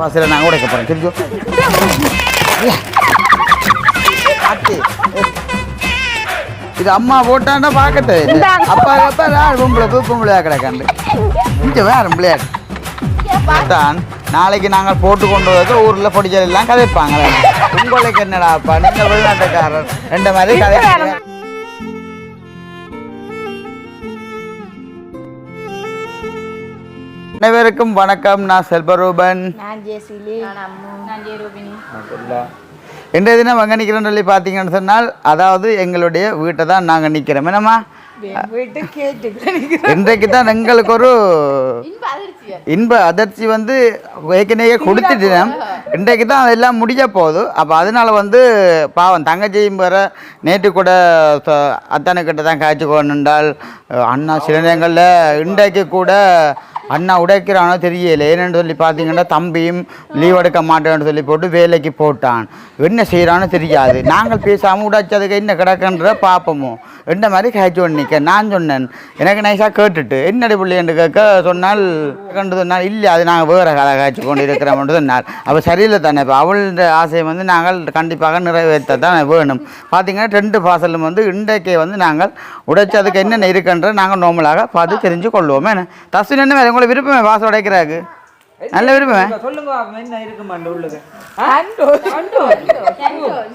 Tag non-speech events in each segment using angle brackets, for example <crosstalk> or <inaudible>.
வாசல நாங்கள் உடைக்க போகிறோம் தெரிஞ்சோ. இது அம்மா போட்டான்னா பார்க்கட்டு. அப்பா அப்பா வேற பொம்பளை போய் பொம்பளையா கிடக்காண்டு இங்கே வேற பிள்ளையாடு போட்டான் நாளைக்கு நாங்கள் போட்டு கொண்டு வந்து ஊரில் பொடிச்சல் எல்லாம் கதைப்பாங்களே. உங்களுக்கு என்னடா அப்பா? நீங்கள் வெளிநாட்டுக்காரர். ரெண்டு மாதிரி கதை அனைவருக்கும் வணக்கம். நான் செல்வரூபன் நான் ஜெசிலி நான் அம்மு. நான் ஜெயரூபினி இன்றைய தினம் அங்கே நிற்கிறோன்னு சொல்லி பார்த்தீங்கன்னு சொன்னால் அதாவது எங்களுடைய வீட்டை தான் நாங்கள் நிற்கிறோம் என்னம்மா? இன்றைக்கு தான் எங்களுக்கு ஒரு இன்ப அதிர்ச்சி வந்து ஏற்கனவே கொடுத்துட்டேன். இன்றைக்கு தான் அதெல்லாம் முடிய போகுது. அப்போ அதனால வந்து பாவம் தங்கச்சியும் வர நேற்று கூட ச- அத்தானுக்கிட்ட தான் காய்ச்சி கொண்டால் அண்ணா சில நேரங்களில் இன்றைக்கு கூட அண்ணா உடைக்கிறானோ தெரியல. ஏன்னு சொல்லி பார்த்தீங்கன்னா தம்பியும் லீவ் எடுக்க மாட்டேன்னு சொல்லி போட்டு வேலைக்கு போட்டான். என்ன செய்கிறானோ தெரியாது. நாங்கள் பேசாமல் உடைச்சதுக்கு என்ன கிடக்குன்ற பார்ப்போமோ இந்த மாதிரி காய்ச்சி கொண்டு நிற்க நான் சொன்னேன். எனக்கு நைஸாக கேட்டுட்டு என்னடி பிள்ளைன்னு கேட்க சொன்னால் கண்டு சொன்னால் இல்லை அது நாங்கள் வேறு கதை காய்ச்சி கொண்டு இருக்கிறோம்னு சொன்னார். அப்போ சரியில்லை தானே. இப்போ அவளோட ஆசையை வந்து நாங்கள் கண்டிப்பாக நிறைவேற்ற தான் வேணும். பார்த்தீங்கன்னா ரெண்டு பாசலும் வந்து இன்றைக்கே வந்து நாங்கள் உடைச்சதுக்கு என்னென்ன இருக்குன்ற நாங்கள் நார்மலாக பார்த்து தெரிஞ்சு கொள்வோம் என்ன? தஸ்வின் என்ன உங்களுக்கு விருப்பமே வாசம் உடைக்கிறாக்கு? நல்ல விருப்பமே?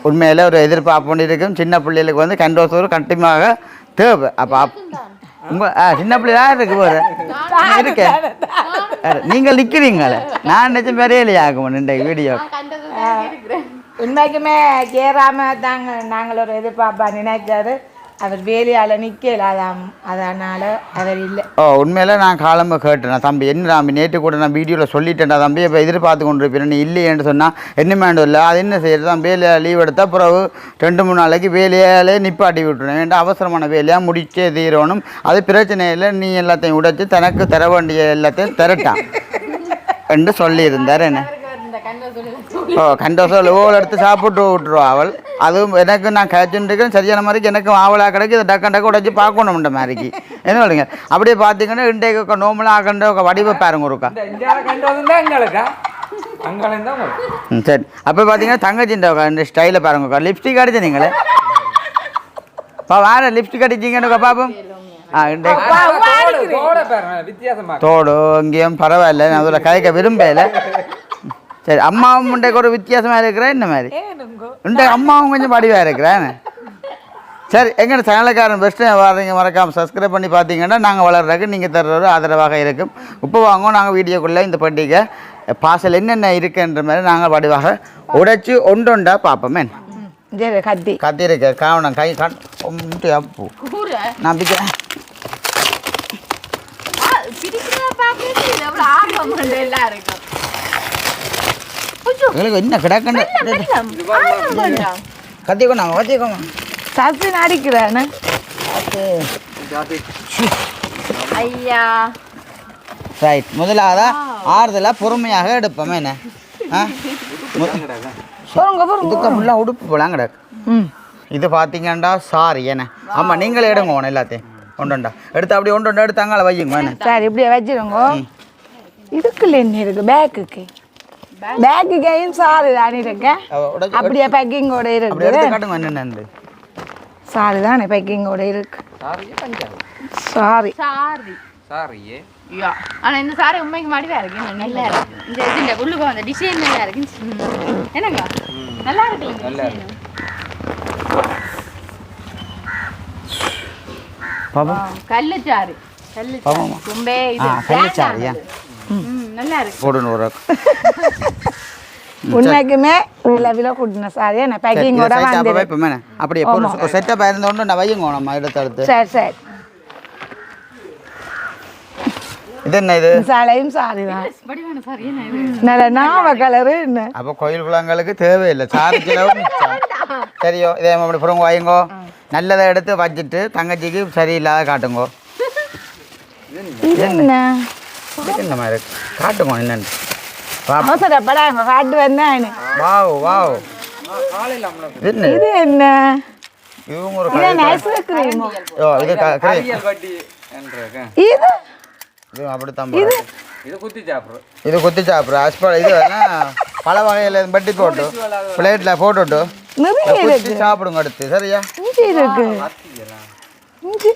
உண்மையில் ஒரு எதிர்பார்ப்பு இருக்கும். சின்ன பிள்ளைகளுக்கு வந்து கண்டோஸ் ஒரு கண்டிப்பாக தேவை. அப்போ அப் உங்க சின்ன பிள்ளையா இருக்கு போற இருக்கேன். நீங்கள் நிற்கிறீங்களே நான் நினைச்ச பெரிய ஆகும் இந்த வீடியோ? உண்மைக்குமே ஜெயராம தாங்க நாங்கள் ஒரு எதிர்பார்ப்பா நினைச்சாரு அவர் வேலையால் நிற்கல அதாம் அதனால அவர் இல்லை. ஓ உண்மையில நான் காலம்ப கேட்டேன். தம்பி என்ன தம்பி நேற்று கூட நான் வீடியோவில் சொல்லிட்டேன்டா தம்பி இப்போ எதிர்பார்த்து கொண்டு இருப்பேன் நீ இல்லையேன்னு சொன்னால் என்ன வேண்டும் இல்லை அது என்ன செய்யறது தான் வேலையை லீவ் எடுத்தா பிறகு ரெண்டு மூணு நாளைக்கு வேலையாலே நிப்பாட்டி விட்டுணும் வேண்டாம் அவசரமான வேலையாக முடிச்சே தீரணும். அது பிரச்சனை இல்லை. நீ எல்லாத்தையும் உடைச்சு தனக்கு தர வேண்டிய எல்லாத்தையும் திரட்டான் என்று சொல்லியிருந்தார் என்ன. ஓ கண்டோசம் ஓவில் எடுத்து சாப்பிட்டு விட்டுருவா அவள். அதுவும் எனக்கு நான் கழிச்சுட்டு இருக்கேன் சரியான மாதிரிக்கு எனக்கு ஆவலாக கிடைக்கு இதை டக்கு டக்கு உடச்சி பார்க்கணும்ன்ற மாதிரிக்கு. என்ன சொல்லுங்க அப்படியே பார்த்தீங்கன்னா இன்றைக்கு நோம்பலாக ஆகண்ட ஒரு வடிவ பாருங்க ஒருக்கா. இந்த சரி. அப்போ பார்த்தீங்கன்னா தங்கச்சின்ற இந்த ஸ்டைலை பாருங்கக்கா லிப்ஸ்டிக் அடிச்சு நீங்களே. பா வேற லிப்ஸ்டிக் அடிச்சிங்கன்னு பாப்போம் தோடு இங்கேயும் பரவாயில்ல. நான் அதில் கதைக்க விரும்பல. சரி அம்மாவும் இன்றைக்கு ஒரு வித்தியாசமாக இருக்கிறேன் இந்த மாதிரி? இந்த அம்மாவும் கொஞ்சம் படிவாக இருக்கிறேன் சரி எங்கட சேனலுக்காரன் பெஸ்ட்டு வரீங்க மறக்காமல் சப்ஸ்கிரைப் பண்ணி பார்த்தீங்கன்னா நாங்கள் வளர்றதுக்கு நீங்கள் தர்ற ஒரு ஆதரவாக இருக்கும். இப்போ வாங்க நாங்கள் வீடியோக்குள்ளே இந்த பண்டிகை பாசல் என்னென்ன இருக்குன்ற மாதிரி நாங்கள் வடிவாக உடைச்சி ஒண்டொண்டா பார்ப்போமே கத்தி. கத்தி இருக்க காவணம் கை கண் அப்பு நான் பிக்கிறேன் எங்களுக்கு என்ன கிடக்கண்டு கத்திக்கோ நாங்கள் கத்திக்கோமா சசி நடிக்கிறானு ஐயா ரைட் முதலாவதா ஆறுதலாக பொறுமையாக எடுப்போமே என்ன இதுக்கு ஃபுல்லாக உடுப்பு போலாம் கிடக்கு ம் இது பார்த்தீங்கண்டா சாரி என்ன ஆமாம் நீங்களே எடுங்க ஒன்று எல்லாத்தையும் ஒன்றுண்டா எடுத்து அப்படியே ஒன்று ஒன்று எடுத்து அங்கால வையுங்க என்ன சரி இப்படியே வச்சிருங்க இதுக்குள்ள என்ன இருக்கு பேக்குக்கு பேக்குக்கையும் சாரு தானே இருக்கு? அப்படியே பேக்கிங்கோட அப்படி இருக்கு. எடுத்து காட்டுங்க என்னென்னு சாரி தானே பேக்கிங்கோட இருக்கு. சாரியே சாரி சாரி சாரியே ஐயா. ஆனா இந்த சாரி உண்மைக்கு மாடிவா இருக்கு. நல்லா இருக்கு. இந்த இந்த உள்ளுக்கு அந்த டிசைன் நல்லா இருக்கு. என்னங்க? நல்லா இருக்கு நல்லா design. பாப்பா ஆ, கள்ளுச்சாறு. கள்ளுச்சாறு. ஆமாமா. ரொம்ப ஆ இது கள்ளிச்சாரியா ம். நல்லா இருக்கு போடுன்னு ஒரு <laughs> உண்மைக்குமே வில கூட்டின சாரி என்ன பேக்கிங்கோட வந்து வைப்போம் என்ன அப்படியே ஒரு செட்டப் இருந்தோண்டு நான் வையுங்க நம்ம எடுத்து எடுத்து சரி சரி. இது என்ன இது? சாலையும் சாரி தான். சாரி நல்ல நாவ கலரு என்ன? அப்போ கோயில் குளங்களுக்கு தேவையில்லை. <laughs> மிச்சம். சரியோ இதே அப்படி புறங்க வையுங்கோ. நல்லதை எடுத்து வச்சுட்டு தங்கச்சிக்கு சரியில்லாத காட்டுங்கோ. இது என்ன? இந்த மாதிரி காட்டுங்க என்னன்னு. அவசரப்படாங்க காட்டு வந்தேன் வாவ் வாவ். இது என்ன? இது என்ன? இவங்க ஒரு இது ஐஸ்கிரீம் ஓ அப்படித்தான் குத்தி சாப்பிட்றோம் இது குத்தி சாப்பிட்ற. அஸ்பா இது வேணா பல வகையில் பட்டி போட்டு பிளேட்டில் போட்டுட்டு நிறைய குத்தி சாப்பிடுங்க அடுத்து சரியா? இஞ்சி இருக்கு. இஞ்சி?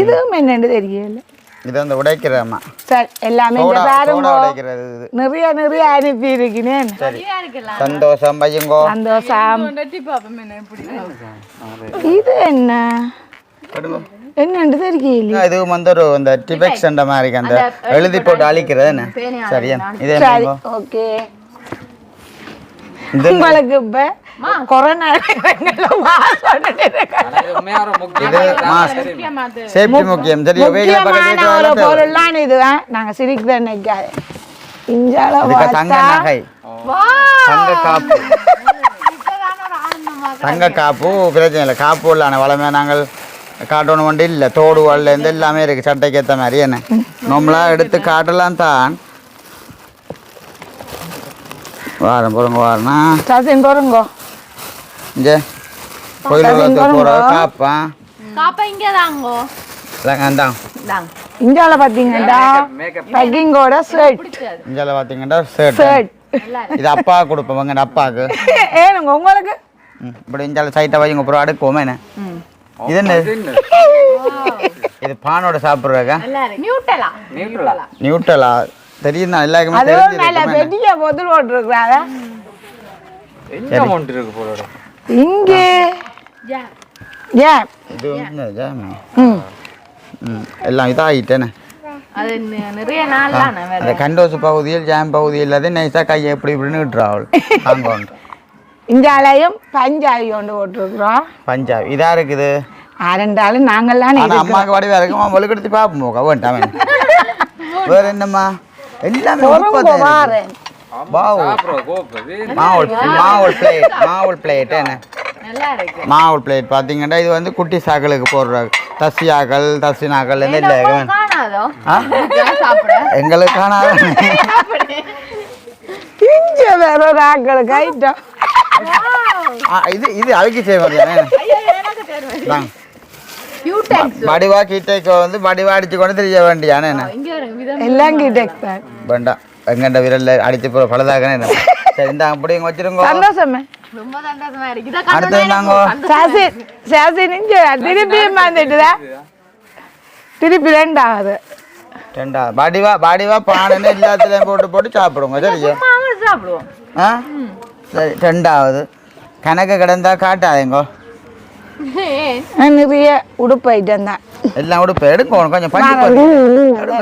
இதுவும் என்னன்னு தெரியல. இது வந்து உடைக்கிறம்மா சரி எல்லாமே இங்க சோடா பாருங்க. உடைக்கிறது இது. நிறைய நிறைய அனுப்பி இருக்கிறேன் சரியா இருக்கலாம். சந்தோஷம் பையங்கோ சந்தோஷம். இது என்ன? என்னன்னு தெரியல. இதுவும் வந்து ஒரு இந்த டிபெக்ஸ் என்ற மாதிரி அந்த எழுதி போட்டு அழிக்கிறது என்ன? சரியா இதே சரி. ஓகே. இது உங்களுக்கு இப்ப கொரோனா முக்கியம் ஒரு பொருள்லாம் இதுதான் நாங்க சிரிக்க நினைக்காது இஞ்சால இதுக்கு தங்க நகை தங்க காப்பு தங்க பிரச்சனை இல்லை காப்பு உள்ளான வளமே நாங்கள் காட்டணும் வண்டி இல்லை தோடு வல்ல இருந்து எல்லாமே இருக்குது சட்டைக்கு ஏற்ற மாதிரி என்ன நம்மளாக எடுத்து காட்டலாம் தான் வாரம் போகிறோங்க வாரனா சசின் போறங்கோ இங்கே கோயில் போகிற காப்பா. காப்பா இங்கே தாங்கோ. அந்தாங்க தாங்க இந்தியாவில் பார்த்தீங்கன்னா ஷர்ட் ஷர்ட் ஷர்ட் நல்லா இது அப்பா கொடுப்போம் அப்பாவுக்கு. <laughs> ஏனுங்க உங்களுக்கு? இப்படி இஞ்சால சைட்டை வைங்க அப்புறம் அடுக்குவோமே என்ன? இது என்ன? <laughs> இது பானோட இருக்கு நியூட்டலா நியூட்ரலா தெரியும் தான் எல்லாருக்குமே? பெரிய இருக்கு போல இங்கே. இது வந்து. ம். எல்லாம் இதாகிட்டேனே. அது நிறைய நாள் தானே வேற. அந்த கண்டோசு பகுதியில் ஜாம் பகுதியில் இல்லாத நைஸாக கையை எப்படி இப்படின்னு விட்டுறாள் அங்கே இந்தியாலையும் பஞ்சாபி கொண்டு போட்டிருக்கிறோம். பஞ்சாப் இதாக இருக்குது ஆரண்டாலும் நாங்கள்லாம் அம்மாவுக்கு வடிவா இருக்கும்? வலுக்கெடுத்து பார்ப்போம் போக வேண்டாம் <laughs> வேற என்னம்மா? எல்லாமே வாவ் மாவுள் பிளேட் மாவுள் பிளேட் என்ன? நல்லா இருக்கு. மாவுள் பிளேட் பார்த்தீங்கன்னா இது வந்து குட்டி சாக்களுக்கு போடுற தசியாக்கள் தசினாக்கள் இந்த இல்லை எங்களுக்கு காணாத. இங்க வேற ஒரு ஆக்களுக்கு ஐட்டம். இது இது அவைக்கு செய்வாங்க வடிவா கீட்டைக்கு வந்து வடிவா அடிச்சு கொண்டு தெரிய வேண்டியானே என்ன? எல்லாம் கிட்டேக் தான். வேண்டாம். எங்கண்ட விரல்ல அடிச்சு போற பழுதாகனே என்ன? சரி இந்த அப்படி இங்க வச்சிருங்க. சந்தோஷமே. ரொம்ப சந்தோஷமா இருக்கு. இத அடுத்து நாங்க சாசி சாசி நிஞ்ச திருப்பியும் வந்துட்டுதா திருப்பி ரெண்டாவது. ரெண்டா வடிவா வடிவா பானைன்னு எல்லாத்துலயும் போட்டு போட்டு சாப்பிடுங்க சரியா? சாப்பிடுவோம். ஆ? சரி ரெண்டாவது. கணக்கு கிடந்தா காட்டாதீங்கோ. நிறைய உடுப்பு ஐட்டம் தான். எல்லாம் கூட இப்போ எடுங்க கொஞ்சம் பஞ்சு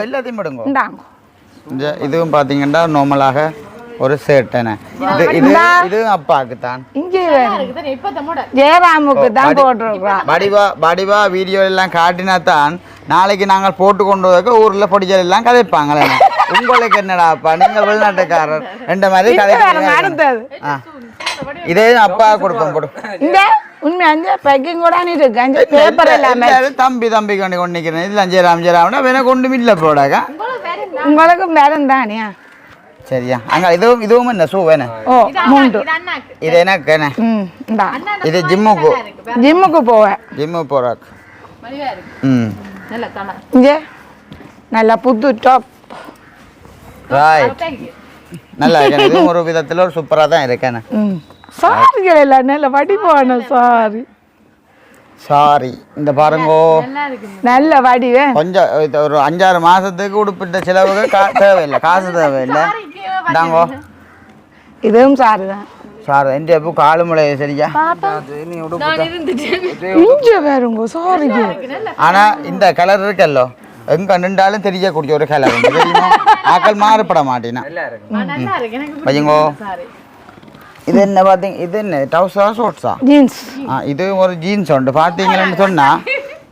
எல்லாத்தையும் எடுங்க. இந்த இதுவும் பார்த்தீங்கன்னா நார்மலாக ஒரு என்ன இது இது இதுவும் அப்பாவுக்கு தான் ஜெயராமுக்கு தான் போட்டிருக்கிறோம் வடிவா வடிவா வீடியோ எல்லாம் காட்டினா தான் நாளைக்கு நாங்கள் போட்டு கொண்டு வைக்க ஊரில் பொடிச்சல் எல்லாம் கதைப்பாங்களே. உங்களுக்கு என்னடாப்பா நீங்கள் வெளிநாட்டுக்காரர். ரெண்டு மாதிரி ஆ. இதே அப்பா கொடுப்போம் போடு இந்த உண்மை அந்த பேக்கிங் கூட இருக்கு அந்த பேப்பர் எல்லாமே. தம்பி தம்பி கொண்டு கொண்டு நிற்கிறேன் இதில் அஞ்சராம் அஞ்சராம்னா வேணா கொண்டு இல்லை போடாக்கா? உங்களுக்கு மேடம் தானியா சரியா. அங்கே இதுவும் இதுவும் என்ன? ஷூ வேணும் ஓ மூன்று. இது எனக்கு என்ன? இது ஜிம்முக்கு. ஜிம்முக்கு போவேன். ஜிம்மு இருக்கு. ம். இங்கே. நல்ல புது டாப் ரைட் நல்லா இருக்கேன். இதுவும் ஒரு விதத்தில் ஒரு சூப்பராக தான் இருக்கேன். ம். சாரிகள் எல்லாம் நல்ல வடிவான சாரி. சாரி. இந்த பாருங்கோ. நல்லா இருக்கு நல்ல வடிவே. கொஞ்சம் இது ஒரு அஞ்சாறு மாதத்துக்கு உடுப்பிட்ட செலவுக்கு கா தேவையில்லை. காசு தேவையில்லை. இந்தாங்கோ. இதுவும் சாரி தான். சார். எந்த எப்போ காலு முளை சரியா? நான் இருந்துட்டேன் இங்கே வேறுங்க சாரிக்கு ஆனால் இந்த கலர் இருக்கல்லோ. எங்க நின்றாலும் தெரியக்கூடிய ஒரு கலர் தெரியுமா? ஆக்கள் மாறுபட மாட்டேனா பையங்கோ சாரி. இது என்ன பார்த்தீங்க இது என்ன டவுசரா ஷோர்ட்ஸா ஜீன்ஸ் ஆ இது ஒரு ஜீன்ஸ் உண்டு பார்த்தீங்கன்னு சொன்னால்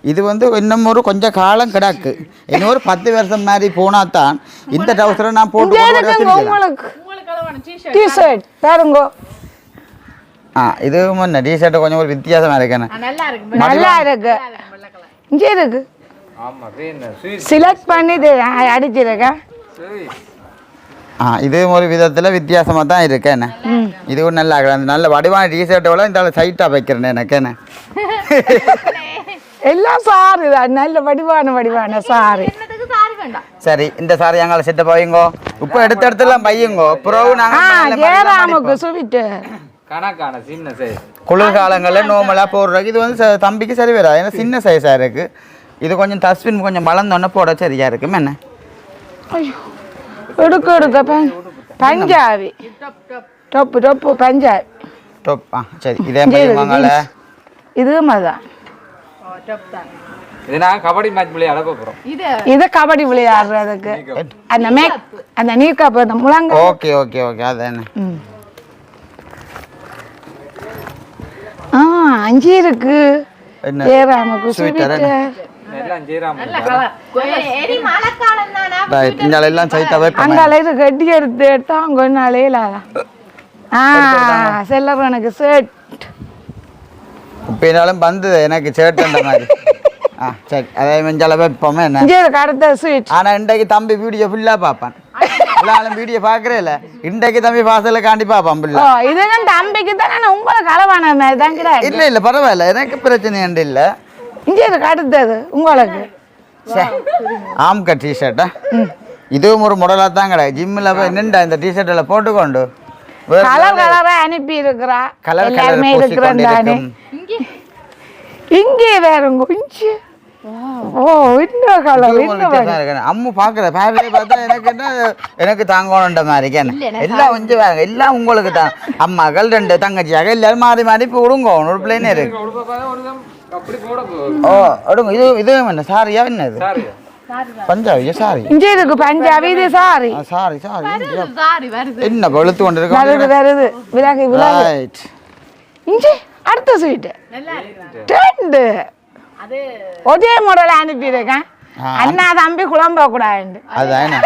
இது வந்து இன்னும் ஒரு கொஞ்சம் காலம் கிடக்கு இன்னும் ஒரு பத்து வருஷம் மாதிரி போனா தான் இந்த டவுசரை நான் போட்டு ஆ இதுவும் என்ன டிஷர்ட் கொஞ்சம் ஒரு வித்தியாசமாக இருக்கேன்னு நல்லா இருக்கு இங்கே இருக்கு செலக்ட் பண்ணிட்டு அ- அடிச்சிருக்கேன் ஆ இதுவும் ஒரு விதத்தில் வித்தியாசமாக தான் இருக்கு என்ன? இதுவும் நல்லா இருக்கு. அந்த நல்ல வடிவான டிஷர்ட்டை விட இந்த சைட்டாக வைக்கிறேன் எனக்கு என்ன? <laughs> எல்லாம் சாரி தான். நல்ல வடிவான வடிவான சாரி. சாரி வேண்டாம். சரி இந்த சாரி எங்களை செட்ட போயுங்கோ இப்போ எடுத்த இடத்துல பையுங்கோ பிறகு ஆ நாங்கள் கணக்கான சின்ன சைஸ் குளிர்காலங்களில் நோமலாக போடுறதுக்கு இது வந்து ச- தம்பிக்கு சரி வராது. ஏன்னா சின்ன சைஸாக இருக்குது இது கொஞ்சம் தஸ்வின் கொஞ்சம் வளர்ந்தோன்னே போட சரியா இருக்கும் என்ன? ஐயோ. எடுக்க எடுக்க ப- Punjabi top top Punjabi top ஆ சரி இதே அதான் இது நான் கபடி மேட்ச் விளையாட போகிறோம் இது இது கபடி விளையாடுறதுக்கு அந்த மேக் அந்த நீர்க்காப்பு அந்த முழங்க ஓகே ஓகே ஓகே அது என்ன. ஆ அஞ்சு இருக்கு என்ன சொல்லிட்டு எல்லாம் எல்லாம் சைட்டாவே அங்கால இது கட்டி எடுத்து எடுத்தா அங்க ஒன்றும் அலையலாதா ஆ செல்லவனுக்கு செட் உப்பினாலும் வந்து எனக்கு சேட்டுன்ற மாதிரி <laughs> ஆ சரி அதே மஞ்சள் வைப்போமே என்ன? அடுத்த ஸ்வீட் ஆனால் இன்றைக்கு தம்பி வீடியோ ஃபுல்லாக பார்ப்பான். எல்லாரும் வீடியோ பார்க்குறே இல்லை. இன்றைக்கு தம்பி பாசல காண்டி பார்ப்பான் ஃபுல்லா இதுதான் தம்பிக்கு தான் உங்களுக்கு அளவான மாதிரி தான் கிடையாது இல்லை இல்லை பரவாயில்ல. எனக்கு பிரச்சனை உண்டு இல்லை. இங்கே இருக்கு அடுத்தது உங்களுக்கு ஆம்கா டிஷர்ட்டா இதுவும் ஒரு மாடலாக தான் கிடையாது ஜிம்மில் போய் நின்றா இந்த டிஷர்ட்டில் போட்டுக்கொண்டு கலர் கலரா அனுப்பி இருக்கிறா கலர் எல்லாருமே இருக்கிறேன் தானே. இங்கே. வேற கொஞ்சம் ஓ இன்னும் கலர் இன்னும். அம்மு பார்க்குற ஃபேமிலியை பார்த்தா எனக்கு என்ன எனக்கு தாங்கணுன்ற மாதிரி எல்லாம் கொஞ்சம் வேற எல்லாம் உங்களுக்கு தான். அம்மாக்கள் ரெண்டு தங்கச்சியாக எல்லாரும் மாறி மாறி இப்போ விடுங்க ஒரு பிள்ளைனே இருக்கு ஓ இது இது என்ன சாரியா என்னது சாரி பஞ்சாபியா சாரி இங்கே இருக்கு பஞ்சாபி இது சாரி ஆ, சாரி சாரி சாரி வருது என்ன வெளுத்து கொண்டு வருது இருக்க வருது விலகு விலகு ரைட் இங்கே அடுத்த ஸ்வீட்டு நல்லா இருக்கு ரெண்டு அது ஒரே முறையில் அனுப்பியிருக்கேன். அண்ணா தம்பி குழம்ப கூடாது அதுதான் என்ன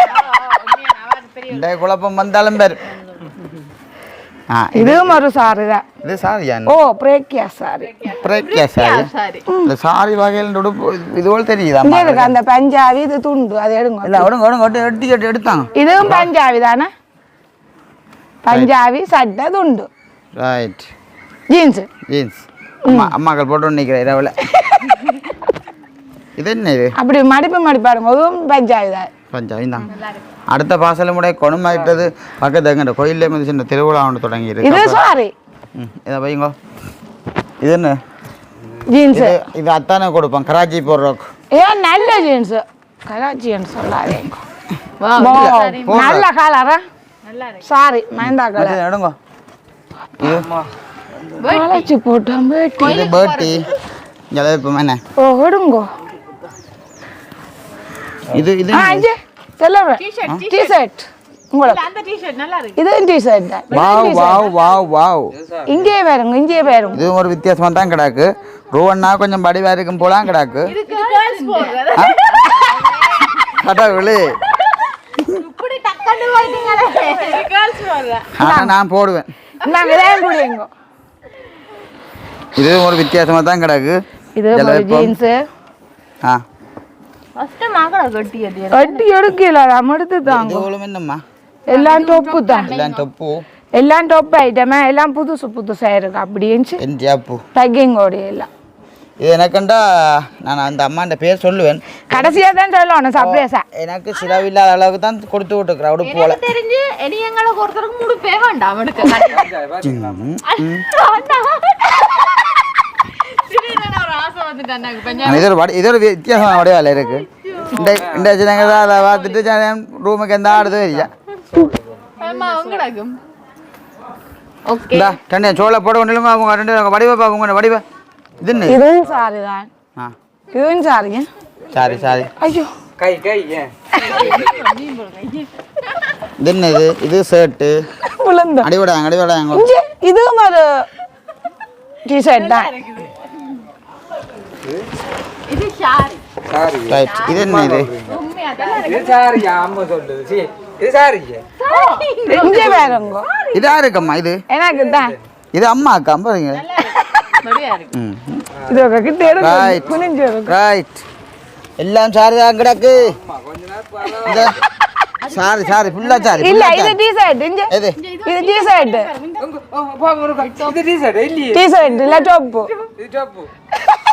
இந்த குழப்பம் வந்தாலும் பேர் ஒரு சாரி தான் இது சாரியா ஓ பிரேக்கியா சாரி பிரேக்கியா சாரி சாரி இந்த சாரி வகையில் உடுப்பு இது போல் தெரியுதா இங்கே இருக்கு அந்த பஞ்சாபி இது துண்டு அது எடுங்க இல்லை விடுங்க விட்டு எட்டி எட்டி எடுத்தாங்க இதுவும் பஞ்சாபி தானே பஞ்சாபி சட்டை துண்டு ரைட் ஜீன்ஸு ஜீன்ஸ் அம்மா அம்மாக்கள் போட்டு நிற்கிறேன் இரவில் இது என்ன இது அப்படி மடிப்பு மடிப்பாருங்க அதுவும் பஞ்சாபி தான் பஞ்சாபி தான் அடுத்த பாசல முறை கொணுமாயிட்டது பக்கத்து எங்கிட்ட கோயிலே வந்து சின்ன திருவிழா ஒன்று தொடங்கி இது இருக்கு இதை வைங்க. இது என்ன? ஜீன்ஸு இது அத்தானே கொடுப்போம் கராச்சி போடுறோக்கு ஏன் நல்ல ஜீன்ஸு கலாச்சின்னு சொல்லாதீங்க வா வா, சாரி நல்ல கலரா சாரி மைந்தா கலர் எடுங்க. கலாச்சி போட்டோம் பேட்டி. இது பேர்ட்டி ஜலவிப்போம் என்ன? ஓ விடுங்கோ இது இது. T-shirt, டிஷர்ட் இங்கே வேறுங்க இங்கே வேறுங்க இது ஒரு வித்தியாசமாக தான் கிடக்கு. ரூவன்னா கொஞ்சம் படிவா இருக்கும் போலாம் கிடக்கு. கடவுளே. நான் போடுவேன். இது ஒரு வித்தியாசமாக தான் கிடக்கு. இது. ஜீன்ஸு ஆ. எவ்வளோ என்னம்மா எல்லாம் டொப்பு தான் எல்லாம் தொப்பு எல்லாம் டொப் ஐட்டமா எல்லாம் புதுசு புதுசாக இருக்கு அப்படின்ச்சு பேக்கிங்கோட எல்லாம் இது எனக்குண்டா நான் அந்த அம்மாண்ட பேர் சொல்லுவேன் கடைசியாக தான் சொல்லணும் எனக்கு சிலவில்லாத அளவுக்கு தான் கொடுத்து விட்டுருக்குறேன் உடுப்பு போல தெரிஞ்சு வேண்டாம் அவனுக்கு ம், ம். திடீர்னு ஒரு ஆசை வந்துட்டு அண்ணாக்கு பஞ்சா இது ஒரு இது ஒரு வித்தியாசமான வடிவால இருக்கு இந்த இந்த தான் அதை பார்த்துட்டு ரூமுக்கு எந்த ஆடுதோ இல்லையா இந்தா ரெண்டு சோளை போட கொண்டு அவங்க ரெண்டு அவங்க வடிவ பார்ப்போங்க வடிவ இது என்ன இதுவும் சாரி தான் ஆ இதுவும் சாரிங்க சாரி சாரி ஐயோ கை கை இது என்ன இது இது ஷர்ட்டு விழுந்தோம் அடிவிடாங்க அடிவிடாங்க இதுவும் ஒரு டிஷர்ட் தான் இது? Shari sorry. ரைட் இது என்ன இது? இது சாரியா அம்மா சொல்லுது. சி இது சாரியா இங்கே வேறுங்க இதா இருக்கம்மா இது? எனக்கு தான். இது அம்மா அக்கா பாருங்க இது கிட்ட. எடுத்து குனிஞ்சு இருக்கு. ரைட் எல்லாம் சாரி தான் கிடக்கு. சாரி சாரி ஃபுல்லா சாரி இல்ல இது சாரி. டிஷர்ட் இங்க. எது இது டிஷர்ட் இது டீசர்ட் இல்லையே டிஷர்ட் இல்ல டாப் இது டாப் <laughs>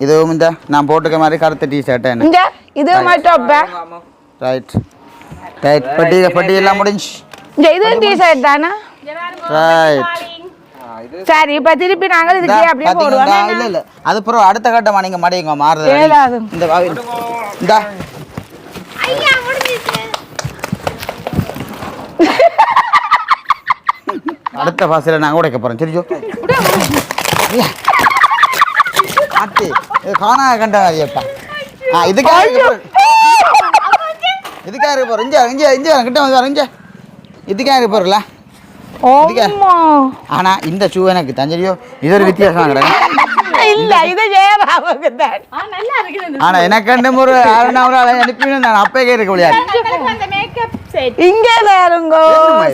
இதுவும் இந்த நான் போட்டுக்க மாதிரி கருத்து டி ஷர்ட் என்ன? இங்க இது மட்டும் ஆமா ரைட் ரைட் பட்டி பட்டி எல்லாம் முடிஞ்சு. இங்க இது டிஷர்ட் தானே ரைட் ஆ, இது சரி இப்ப திருப்பி நாங்கள் இதுக்கு அப்படியே போடுவோம். இல்ல இல்ல. அது அப்புறம் அடுத்த கட்டமா நீங்க மடியுங்க மாறுது இந்த இந்தா. ஐயா முடிஞ்சிச்சு அடுத்த பாசில நாங்க உடைக்க போறோம் சரிஜோ இது காணா கண்ட ஐயப்பா ஆ இதுக்காக. இதுக்காக இருக்கு பாரு இங்க இங்க இங்க கிட்ட வந்து பாரு, இங்க இதுக்காக இருக்கு பாருல. இதுக்கா? ஓம்மா. ஆனா இந்த ஷூ எனக்கு தஞ்சரியோ இது ஒரு வித்தியாசம் கிடையாது இல்ல இது ஜெயராமுக்கு தான். ஆனா எனக்கு ஒரு அரை ஒரு ஆளை அனுப்பி நான் அப்பே இருக்க முடியாது. இங்கே வேறுங்கோ?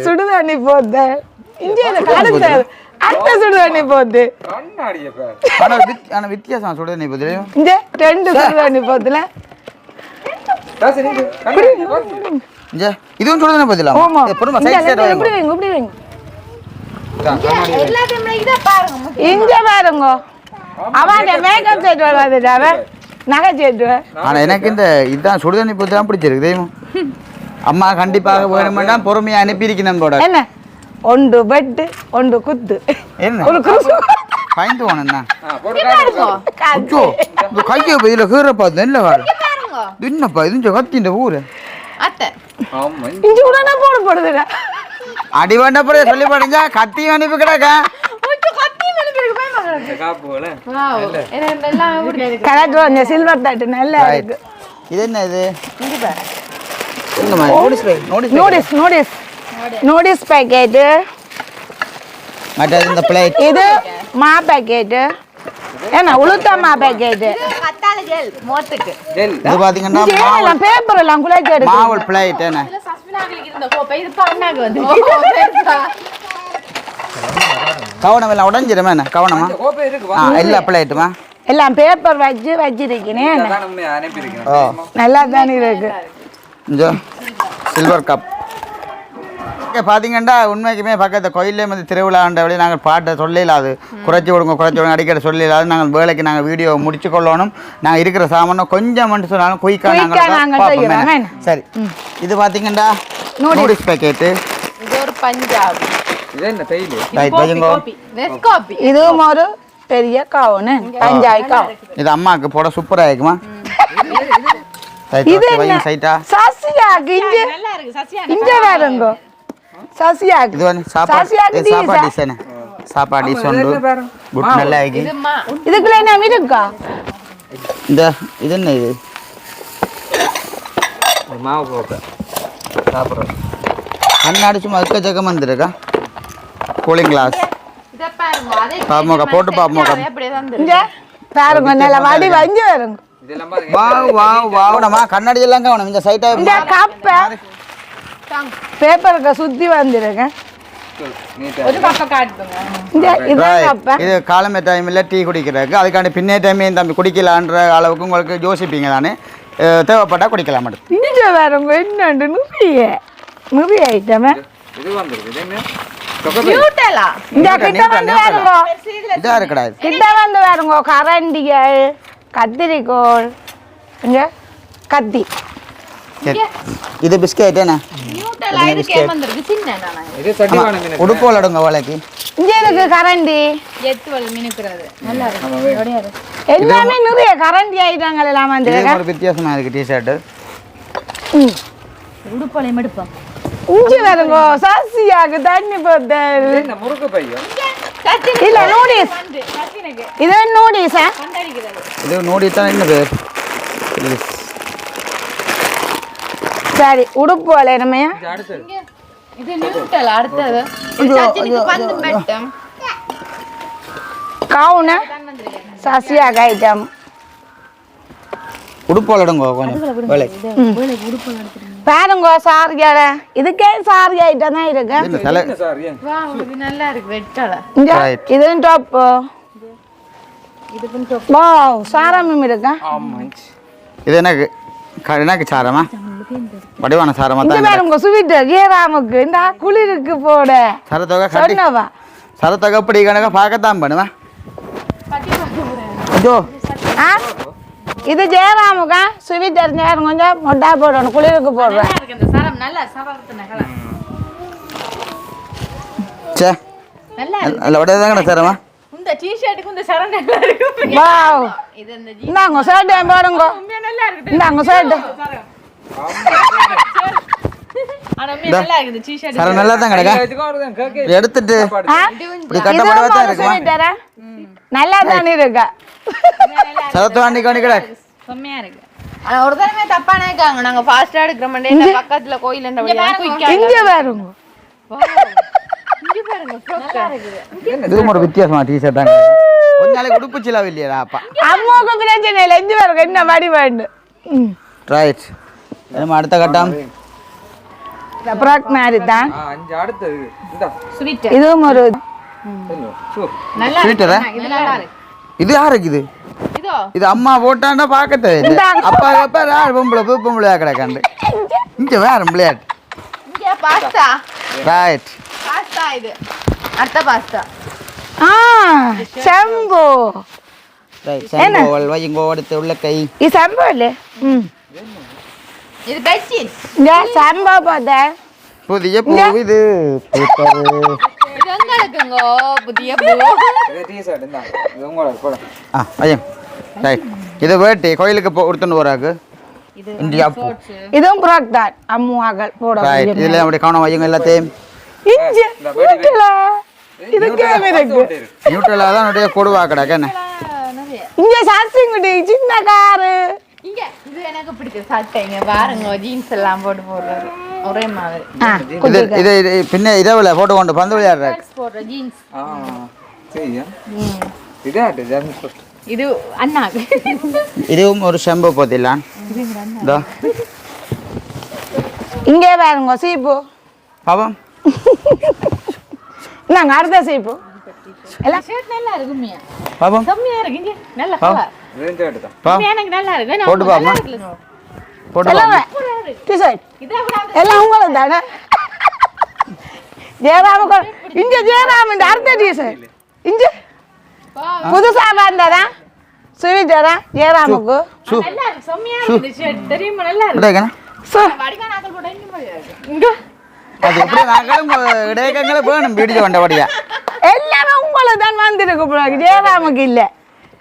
சுடுதண்ணி போகுது இங்கே அடுத்த சுடுதண்ணி போகுது கண்ணாடிய பேர். ஆனா வித்- ஆனா வித்தியாசம் சொல்றது நீ பதிலையும் இங்கே ரெண்டு சுடுதண்ணி போகுதுல இதுவும் ஆமா. பொறுமை சைட் சைடு இங்க இப்படி வைங்க. இப்படி வைங்க? இதான் கண்ணாடி எல்லாத்தையும் இதை பாருங்க இங்க பாருங்கோ. அவன் மேக்கப் செட் வருவாது அவன் நகை செட்டு. ஆனா எனக்கு இந்த இதுதான் சுடுதண்ணி தான் பிடிச்சிருக்கு தெய்வம் அம்மா கண்டிப்பாக வேணுமெண்டா பொறுமையா அனுப்பியிருக்கணும் போட என்ன? ஒன்று பெட்டு ஒன்று குத்து. என்ன? ஒரு குருசு பயந்து காட்டுங்க. அச்சோ இந்த கையை இதில் கீற பார்த்து இல்லை வாரு பாருங்க. இது என்னப்பா இது கத்தி இந்த ஊரு. இஞ்சி உடனே போட போடுதுடா அடி வேண்டப்பறம் சொல்லி படிஞ்சா கத்தியும் அனுப்பி கிடக்க. கத்தி கலர் அந்த சில்வர் தட்டு நல்லா இருக்கு. இது என்ன இது? நோட்டீஸ் நோட்டீஸ் நூடிஸ் பேக்கெட்டு மற்றது இந்த பிளேட் இது மா பேக்கெட்டு என்ன உளுத்த மா பேக்கெட்டு கத்தாழ ஜெல் மோத்துக்கு ஜெல் இது எல்லாம் பேப்பர் எல்லாம் குழைச்சி எடுக்கு மாவல் பிளேட் என்ன இதுல சஸ்மினாவுக்கு இருந்த கோப்பை இது பண்ணாக்கு வந்து கவனம் எல்லாம் உடஞ்சிருமா என்ன கவனமா இந்த கோப்பை இருக்கு ஆ எல்லா பிளேட்டுமா எல்லாம் பேப்பர் வச்சு ஓ நல்லா தானே இருக்கு இந்த சில்வர் கப் இங்கே பார்த்தீங்கன்னா உண்மைக்குமே பக்கத்து கோயிலே வந்து திருவிழான்ற வழி நாங்கள் பாட்டை சொல்லலாது. குறைச்சி விடுங்க குறைச்சி விடுங்க அடிக்கடி சொல்லலாது. நாங்கள் வேலைக்கு நாங்கள் வீடியோ முடிச்சு கொள்ளணும். நாங்கள் இருக்கிற சாமானும் கொஞ்சம் மட்டும் சொன்னாலும் குயிக்காக நாங்கள். சரி. இது பார்த்தீங்கன்னா. நூடில்ஸ் பேக்கெட்டு இது ஒரு பஞ்சாப். இது என்ன தையல் இதுவும் ஒரு பெரிய கவுனு பஞ்சாய் இது அம்மாவுக்கு போட சூப்பராக இருக்குமா? இது சைட்டா இங்க இங்க வேறுங்க வந்து சாப்பாடு. ஒன்று பாரு. குட் நல்லா ஆகி. இதுமா இதுக்குள்ள என்ன இருக்கா? இந்த இது என்ன இது? மாவு கோப்பை சாப்பிட்றோம். கண்ணாடி சும்மா எக்கச்சக்கம் வந்துருக்கா கூலிங் கிளாஸ் பாப்போம்க்கா, போட்டு இங்க பாருங்க நல்ல வடி வஞ்சி வருங்க. இதெல்லாம் பாருங்க. வாவ் வாவ் வாவ் நம்ம கண்ணாடி எல்லாம் கவனம் இந்த சைட்டா இந்த கப்பை பேப்பருக்கு சுத்தி வந்திருக்கேன். நீட்டா ஒரு கப்ப காட்டுங்க. இந்த இதான் கப்பை இது காலமே டைமில் டீ குடிக்கிறதுக்கு. அதுக்காண்டி பின்னே டைமே தம்பி குடிக்கலான்ற அளவுக்கு உங்களுக்கு யோசிப்பீங்க தானே? தேவைப்பட்டா குடிக்கலாம் மட்டும். வேறுங்க என்னண்டு நிறைய நிறைய ஐட்டமே இது நியூட்டல், கிட்ட வந்து. வேறுங்க கரண்டிகள் கத்திரிக்கோள் கத்தி. சரி. இது பிஸ்கெட் என்ன? உடுப்பு விளாடுங்க வேலைக்கு. இங்க இருக்கு கரண்டி? எத்துவல் மினுக்குறது நல்லா இருக்கு. எல்லாமே நிறைய கரண்டி ஐட்டங்கள் எல்லாம் வந்து ஒரு வித்தியாசமா இருக்கு டிஷர்ட்டு உடுப்பலையும் எடுப்போம். இஞ்சி வருங்க சாசியாக்கு தண்ணி போத்தல் இது என்ன முறுக்கு பையன் இல்ல நூடில்ஸ் வந்து கத்தினக்கு. இது நூடில்ஸா கொண்டடிக்கிறது. இது நோடி தான் என்ன பேர்? இது சரி உடுப்பு வளையணுமையா இது நியூட்டல் அடுத்தது. கவுன சாசியாக ஐட்டம் உடுப்பு விளாடுங்க கொஞ்சம். பாருங்க சாரியால இதுக்கே சாரி ஐட்டம் தான் இருக்கு. சார்? இது நல்லா இருக்கு top. வாவ் சாரமும் இருக்கா? ஆமா இது எனக்கு க- எனக்கு சாரமா? வடிவான சாரமா இங்க தான் பாருங்க சுவிட்டு. கீராமுக்கு இந்த குளிருக்கு போட. சரத்தொகை கட்டி சொன்னவா? சரத்தொகை இப்படி கணக்க பார்க்கத்தான் போறேன் ஐயோ. ஆ? இது ஜெயராமுக்கா? ஸ்வீட் தெரிஞ்சாரு கொஞ்சம் மொட்டா போடணும். குளிருக்கு போடுறேன் சரம். சே நல்லா இருக்கு. அதில் உடைய தாங்கண்ணா சாரம்மா இந்த டிஷர்ட்டுக்கு இந்த சரம் நல்லா இருக்கு. வாவ். இது இந்த இந்தாங்க ஷர்ட் போடுங்க உண்மையா நல்லா இருக்கு இந்தாங்க ஷர்ட் ஆனா உண்மையா நல்லா இருக்கு இந்த டிஷர்ட் சாரம் நல்லா தான் கிடக்கா. இப்படி நல்லா இருக்கா. சரத்து வாண்டி கொண்டு கிடக்கு செம்மையா இருக்கு. ஆனா ஒரு தடவை தப்பா நினைக்காங்க நாங்க ஃபாஸ்டா எடுக்கிற மண்டே பக்கத்துல கோயில் என்ற வழியா இங்க பாருங்க. இதுவும் ஒரு வித்தியாசமா டிஷர்ட் தாங்க கொஞ்ச நாளைக்கு உடுப்பு சிலவு இல்லையா அப்பா. அம்மாவுக்கு பிரச்சனை இல்லை இங்க பாருங்க என்ன மடி வேண்டும் ம். ரைட் நம்ம அடுத்த கட்டம்? மாதிரி தான். ஆ, அஞ்சு அடுத்தது. இந்தா. ஸ்வீட் இதுவும் ஒரு இது யாருக்கு இது? இதோ. அம்மா போட்டான்னா பார்க்க தேவையில்லை. அப்பா அப்பா யார் பொம்பளை பூ பொம்பளையா கிடக்காண்டு. இங்க வேற விளையாட்டு ரைட் பாஸ்தா இது அத்தை பாஸ்தா ஆ சம்பு ரைட் சங்கோவல் வைங்கோ அடுத்து உள்ள கை இது சம்பு இல்லை ம் இது பெட்ஷீட் இந்த சம்பா பார்த்தேன் புதிய பூ இது பூத்தது இது எங்க இருக்குங்க புதிய பூ இதே இந்தா உங்களோட போட ஆ ஐயன் ரைட் இது வேட்டி கோயிலுக்கு கொடுத்துன்னு போறாக்கு இது இந்தியா பூ இதுவும் ஃப்ராக் தான் அம்முவாக்கள் போட ரைட் இதுல அப்படி காணும் வையுங்க எல்லாத்தையும் இஞ்சி. நியூட்ரலாக தான் நிறைய கொடுவா கிடக்கு என்ன? நிறைய. இங்க சாசிங்குடி சின்ன காரு. இங்க இது எனக்கு பிடிச்ச சட்டைங்க பாருங்க ஜீன்ஸ் எல்லாம் போட்டு போடுறது ஒரே மாதிரி. ஆ இது இது இது பின்ன இரவில் போட்டு கொண்டு பந்து விளையாடுறாரு. Girls போடுற ஜீன்ஸ் ஆ சரியா இதே ஆட்டு ஜாமி ஃபர்ஸ்ட் இது அண்ணாக்கு இதுவும் ஒரு செம்பு இதோ. இங்கே பாருங்க சீப்பு. பாவம். <laughs> நாங்க அடுத்த சீப்பு எல்லாம் ஷர்ட் நல்லா இருக்கு உண்மையா? பாவம் செம்மையா இருக்கு. இங்க நல்ல. கலர். தான். பாவம் உண்மையா எனக்கு நல்லா இருக்கு. போட்டு பாப்போம். போட்டு எல்லாம் பாவம் டிஷர்ட் எல்லாம் உங்களுக்கு தானே? <laughs> ஜெயராமுக்கு இங்க ஜெயராம் இந்த அடுத்த டிஷர்ட் இங்க. புதுசா வந்ததா? சுவிட்டரா ஜெயராமுக்கு? நல்லா இருக்கு. செம்மையா இருக்கு தெரியுமா? நல்லா இருக்கு. இங்க. அது எப்படி நாங்களும் இடையக்கங்களை வேணும் வீடியோ வந்தபடியா எல்லாமே உங்களுக்கு தான் வந்திருக்கு போல ஜெயராமுக்கு இல்ல.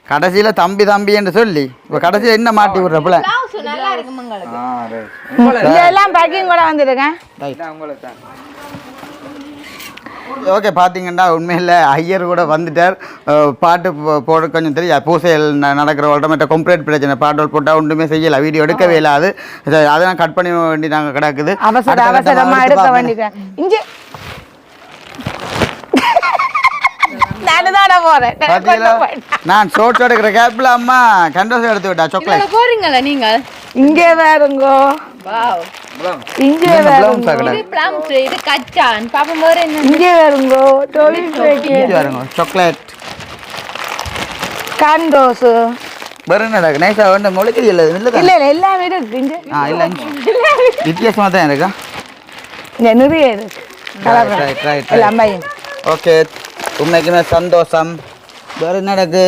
கடைசியில தம்பி தம்பி என்று சொல்லி. இப்போ கடைசியில் என்ன மாட்டி உங்களை இங்க எல்லாம் பேக்கிங் கூட வந்திருக்கேன். இதான் உங்களுக்கு தான் ஓகே பார்த்தீங்கன்னா உண்மையில் ஐயர் கூட வந்துட்டார். பாட்டு போட கொஞ்சம் தெரியாது பூசைகள் ந- நடக்கிறவங்கள்ட்ட மற்ற கொம்ப்ளேட் பிரச்சனை. பாடல் போட்டால் ஒன்றுமே செய்யலை. வீடியோ எடுக்கவே இல்லாது அதெல்லாம் கட் பண்ணி வேண்டி நாங்கள் கிடக்குது. அவசர அடுத்த கட்டமா அவசரமா எடுத்து எடுக்க. வேண்டியது இங்க போறேன். நான் ஷோர்ட்ஸ் எடுக்கிற அம்மா கண்டோஸ் எடுத்து விட்டா சாக்லேட் போறீங்களா நீங்க? இங்கே வேறுங்கோ. வாவ் இங்கே வேறுங்கோ. இது பிளம்ஸ் இது கச்சான் பாப்போம் வேற என்ன? இங்கே வேறுங்கோ. டொலி பாருங்க சாக்லேட் கண்டோஸ் நடக்கு நைஸாக வந்து முளைக்கறி இல்லை. இல்லை இல்ல இல்ல. எல்லாமே இருக்கு. இங்க. ஆ இல்லை. <laughs> வித்தியாசமாக தான் இருக்கா? இங்க நிறைய இருக்கு. கலர் ரைட் ரைட் எல்லாம் பையன் ஓகே உண்மைக்குமே சந்தோஷம்? வேறு என்ன நடக்கு?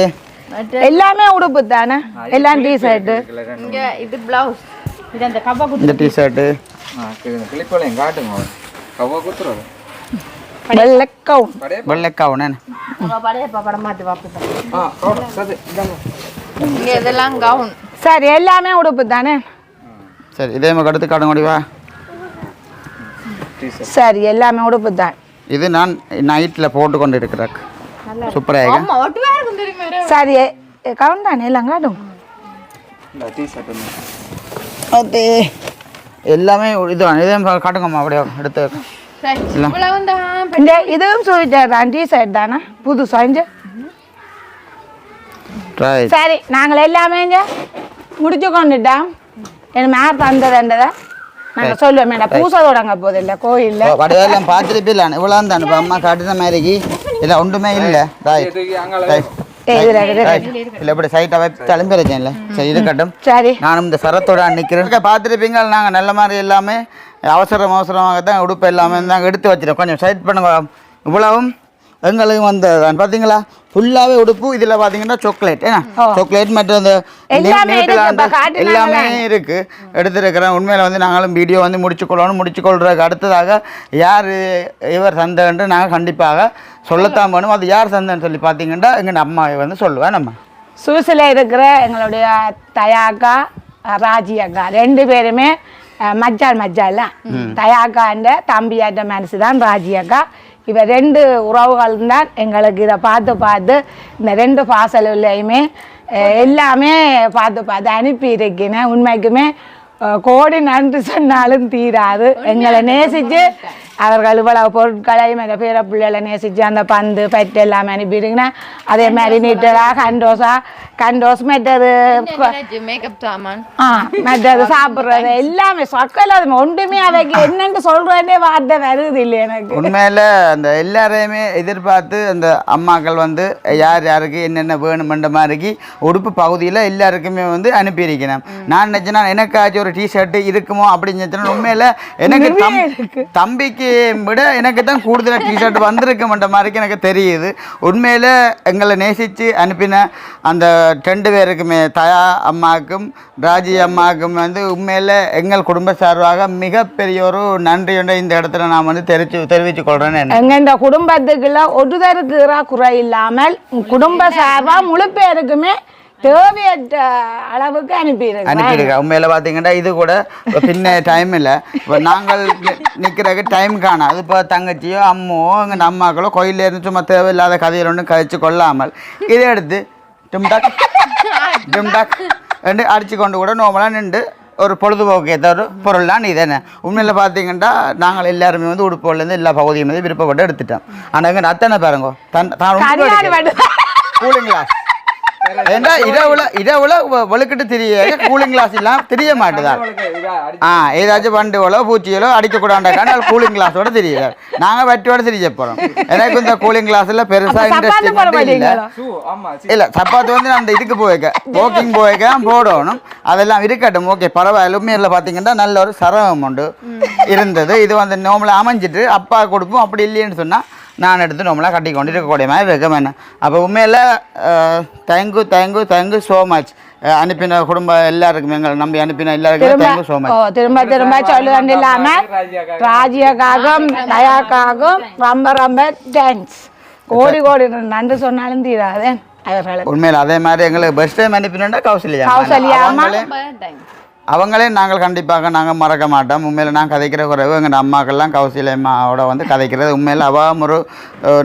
எல்லாமே உடுப்பு தானே? எல்லாம் டீ ஷர்ட்டு இங்க இது பிளவுஸ் இது அந்த கப்பா குத்து இந்த சரி இந்த கிளிப்போலையும் காட்டுங்க. கவ்வா குத்துறது இதெல்லாம் கவுன் சரி எல்லாமே உடுப்பு தானே? சரி இதே மாதிரி அடுத்து காட்ட முடியுமா டிஷர்ட் சரி எல்லாமே உடுப்பு தான். இது நான் நைட்டில் போட்டு கொண்டு இருக்கிறேன் சூப்பராக சரி கவுன் தானே எல்லாம் காட்டும். அது எல்லாமே இது இதே மாதிரி காட்டுங்கம்மா அப்படியே எடுத்து. சரி இவ்வளவு தான் இந்த இதுவும் சொல்லிட்டார் தான் டீ ஷர்ட் தானே? புது சாஞ்சு ரைட் சரி நாங்கள் எல்லாமே முடிச்சு கொண்டுட்டோம் என் மேப் தந்ததுன்றதை நாங்கள் சொல்லுவோம் மேடம். பூசை தொடங்க போது இல்லை கோயிலில். வடையெல்லாம் பார்த்துருப்பில்ல இவ்வளோ தான் இப்போ அம்மா காட்டுன மாதிரிக்கு இல்லை ஒன்றுமே இல்லை. ரைட் இல்லை இப்படி சைட்டாக வச்சு தலைம்பிருச்சேன் இல்லை சரி இருக்கட்டும் சரி. நானும் இந்த சரத்தோட நிற்கிறேன் பார்த்துருப்பீங்க நாங்கள் நல்ல மாதிரி எல்லாமே அவசரம் அவசரமாக தான் உடுப்பு எல்லாமே நாங்கள் எடுத்து வச்சிருக்கோம். கொஞ்சம் சைட் பண்ணுங்க. இவ்வளவும் எங்களுக்கு வந்தது பார்த்தீங்களா? ஃபுல்லாவே உடுப்பு. இதுல பாத்தீங்கன்னா சாக்லேட் ஏன்னா? சாக்லேட் மற்றும் அந்த எல்லாமே இருக்கு, எடுத்திருக்கிறேன். உண்மையில வந்து நாங்களும் வீடியோ வந்து முடிச்சு கொள்ளணும் முடிச்சு கொள்றதுக்கு அடுத்ததாக யார் இவர் சந்தைன்ட்டு நாங்கள் கண்டிப்பாக சொல்லத்தான் வேணும். அது யார் சந்தைன்னு சொல்லி பார்த்தீங்கன்னா எங்கள் அம்மாவை வந்து சொல்லுவேன் நம்ம சூசில் இருக்கிற எங்களுடைய தயாக்கா ராஜி அக்கா. ரெண்டு பேருமே மச்சான் மச்சான்ல தயாக்காண்ட தம்பியாட்ட மனசு தான் ராஜி அக்கா. இவ ரெண்டு உறவுகள் தான் எங்களுக்கு இதை பார்த்து பார்த்து இந்த ரெண்டு பாசலையுமே எல்லாமே பார்த்து பார்த்து அனுப்பி இருக்கேன் உண்மைக்குமே கோடி நன்றி சொன்னாலும் தீராது. எங்களை நேசித்து அவர்கள் இவ்வளவு பொருட்களையும் எங்கள் பேர பிள்ளைகளை நேசித்து அந்த பந்து பட்டு எல்லாமே அனுப்பிடுங்கன்னா அதே மாதிரி நீட்டரா கண்டோஸா கண்டோஸ் மற்றது மேக்கப் சாமான்? ஆ மற்றது சாப்பிட்றது எல்லாமே சொக்கல அது ஒன்றுமே அவைக்கு என்னன்னு சொல்றேன்னே வார்த்தை வருது இல்லை எனக்கு. உண்மையில அந்த எல்லாரையுமே எதிர்பார்த்து அந்த அம்மாக்கள் வந்து யார் யாருக்கு என்னென்ன வேணுமென்ற மாதிரிக்கு உடுப்பு பகுதியில் எல்லாருக்குமே வந்து அனுப்பியிருக்கிறேன். நான் நினச்சேன்னா எனக்காச்சும் ஒரு டிஷர்ட் இருக்குமோ அப்படின்னு நினச்சேன்னா உண்மையில எனக்கு தம் தம்பிக்கு விட எனக்கு தான் கூடுதலாக டிஷர்ட் வந்திருக்குமென்ற மாதிரிக்கு எனக்கு தெரியுது. உண்மையில எங்களை நேசித்து அனுப்பின அந்த ரெண்டு பேருக்குமே தயா அம்மாவுக்கும் ராஜி அம்மாவுக்கும் வந்து உண்மையில எங்கள் குடும்ப சார்பாக மிகப்பெரிய ஒரு நன்றி ஒன்றை இந்த இடத்துல நான் வந்து தெரிவிச்சு தெரிவித்துக் கொள்றேன் எங்கள் இந்த குடும்பத்துக்குள்ள ஒருதருக்கு குறை இல்லாமல் குடும்ப சார்பாக முழு பேருக்குமே தேவையற்ற அளவுக்கு அனுப்பிடுங்க. அனுப்பியிருக்கேன் உண்மையில பார்த்தீங்கன்னா இது கூட பின்ன டைம் இல்லை. இப்போ நாங்கள் நிற்கிறதுக்கு டைம் காணாது இப்போ தங்கச்சியோ அம்மாவோ எங்கள் அம்மாக்களோ கோயிலில் இருந்து சும்மா தேவையில்லாத கதையில் ஒன்றும் கழிச்சு கொள்ளாமல் இதை எடுத்து டிம்டாக் டிம்டாக் ரெண்டு அடிச்சு கொண்டு கூட நோமலாக நின்று ஒரு பொழுதுபோக்கு ஏற்ற ஒரு பொருள் தான் இது என்ன. உண்மையில் பார்த்தீங்கன்னா நாங்கள் எல்லாருமே வந்து உடுப்புலேருந்து எல்லா பகுதியும் வந்து விருப்பப்பட்டு எடுத்துட்டோம். ஆனால் எங்கள் அத்தனை பாருங்க தன் தான் கூலிங் கிளாஸ். ஏண்டா இரவுல இரவுல வ- வெளுக்கிட்டு தெரிய கூலிங் கிளாஸ் இல்லாம தெரிய மாட்டுதா? ஆ ஏதாச்சும் வண்டுகளோ பூச்சிகளோ அடிக்கக்கூடாண்டாக்கான கூலிங் கிளாஸோட தெரியல நாங்க வட்டியோட தெரிய போறோம். எனக்கு இந்த கூலிங் கிளாஸ்ல பெருசா அப்ப சப்பாத்து போட இன்ட்ரெஸ்ட் இல்ல இல்ல சப்பாத்து வந்து நான் அந்த இதுக்கு போய்க்க வாக்கிங் போய்க்க போடணும். அதெல்லாம் இருக்கட்டும் ஓகே பரவாயில்ல. உண்மையில பாத்தீங்கன்னா நல்ல ஒரு சரவம் உண்டு. இருந்தது. இது வந்து நோமலா அமைஞ்சிட்டு அப்பா கொடுப்போம் அப்படி இல்லைன்னு சொன்னா நான் எடுத்து நோமலாக கட்டி கொண்டு இருக்கக்கூடிய மாதிரி இருக்கும் என்ன? அப்போ உண்மையில் thank you thank you thank you so much அனுப்பின குடும்பம் எல்லாருக்குமே எங்களை நம்பி அனுப்பின எல்லாருக்குமே தேங்க்யூ ஸோ மச் திரும்ப திரும்ப சொல்லுவது இல்லாம ராஜியக்காகவும் தயாக்காகவும் ரொம்ப ரொம்ப தேங்க்ஸ் கோடி கோடி நன்றி சொன்னாலும் தீராது. அவர்களுக்கு உண்மையில் அதே மாதிரி எங்களுக்கு பெஸ்ட் டைம் அனுப்பினா கௌசல்யா கௌசல்யா. அவங்களே நாங்கள் கண்டிப்பாக நாங்கள் மறக்க மாட்டோம். உண்மையில் நான் கதைக்கிற குறைவு எங்கள் அம்மாக்கள்லாம் கௌசல்யா அம்மாவோட வந்து கதைக்கிறது. உண்மையில் அவன் ஒரு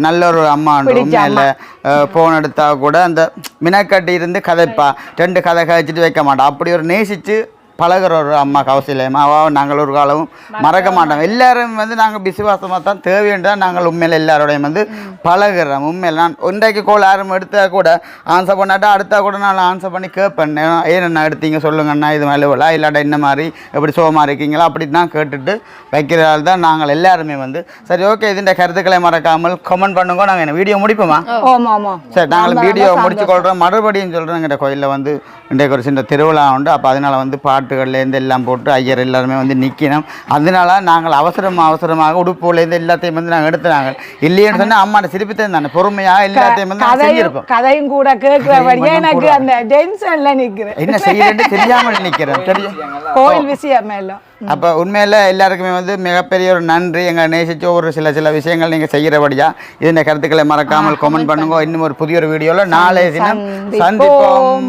நல்ல ஒரு அம்மா உண்டு. பிடிச்ச உண்மையில் ஃபோன் எடுத்தா கூட அந்த மினக்கட்டி இருந்து கதைப்பா. ரெண்டு கதை கழிச்சிட்டு வைக்க மாட்டான் அப்படி ஒரு நேசித்து பழகுற ஒரு அம்மா கௌசல்யம் அவ நாங்கள் ஒரு காலமும் மறக்க மாட்டோம். எல்லாரும் வந்து நாங்கள் விசுவாசமாக தான் தேவைன்னு தான் நாங்கள் உண்மையில் எல்லாரோடையும் வந்து பழகுறோம். உண்மையில் நான் ஒன்றைக்கு கோல் யாரும் எடுத்தா கூட ஆன்சர் பண்ணாட்டா அடுத்தா கூட நான் ஆன்சர் பண்ணி கேட்பேன். ஏன் என்ன எடுத்தீங்க? சொல்லுங்கண்ணா இது மேலே விழா இல்லாட்டா என்ன மாதிரி? எப்படி சோகமாக இருக்கீங்களா? அப்படி தான் கேட்டுட்டு வைக்கிறதால தான் நாங்கள் எல்லாருமே வந்து சரி ஓகே இதுன்ற கருத்துக்களை மறக்காமல் கமெண்ட் பண்ணுங்க. நாங்கள் என்ன வீடியோ முடிப்போமா? சரி நாங்கள் வீடியோ முடிச்சு கொள்கிறோம் மறுபடியும் சொல்கிறோம் எங்கள் கோயிலில் வந்து இன்றைக்கு ஒரு சின்ன திருவிழா உண்டு. அப்போ அதனால வந்து பாட்டுகள்லேருந்து எல்லாம் போட்டு ஐயர் எல்லாருமே வந்து நிற்கணும் அதனால நாங்கள் அவசரம் அவசரமாக உடுப்புலேருந்து எல்லாத்தையும் வந்து நாங்கள் எடுத்துனாங்க. இல்லையேன்னு சொன்னால் அம்மாட்ட சிரிப்புத்தான் தானே. பொறுமையாக எல்லாத்தையும் வந்து நாங்கள் கதையும் கூட கேட்கிறபடியே எனக்கு. அந்த டென்ஷன்ல நிக்கிறேன். என்ன செய்யறேன்னு தெரியாமல் நிற்கிறேன் கோயில் விஷயம் எல்லாம் அப்போ உண்மையில் எல்லாருக்குமே வந்து மிகப்பெரிய ஒரு நன்றி. எங்களை நேசிச்ச ஒரு சில சில விஷயங்கள் நீங்கள் செய்கிறபடியா இந்த கருத்துக்களை மறக்காமல் கமெண்ட் பண்ணுங்க. இன்னும் ஒரு புதிய ஒரு வீடியோவில் நாளை தினம் சந்திப்போம்.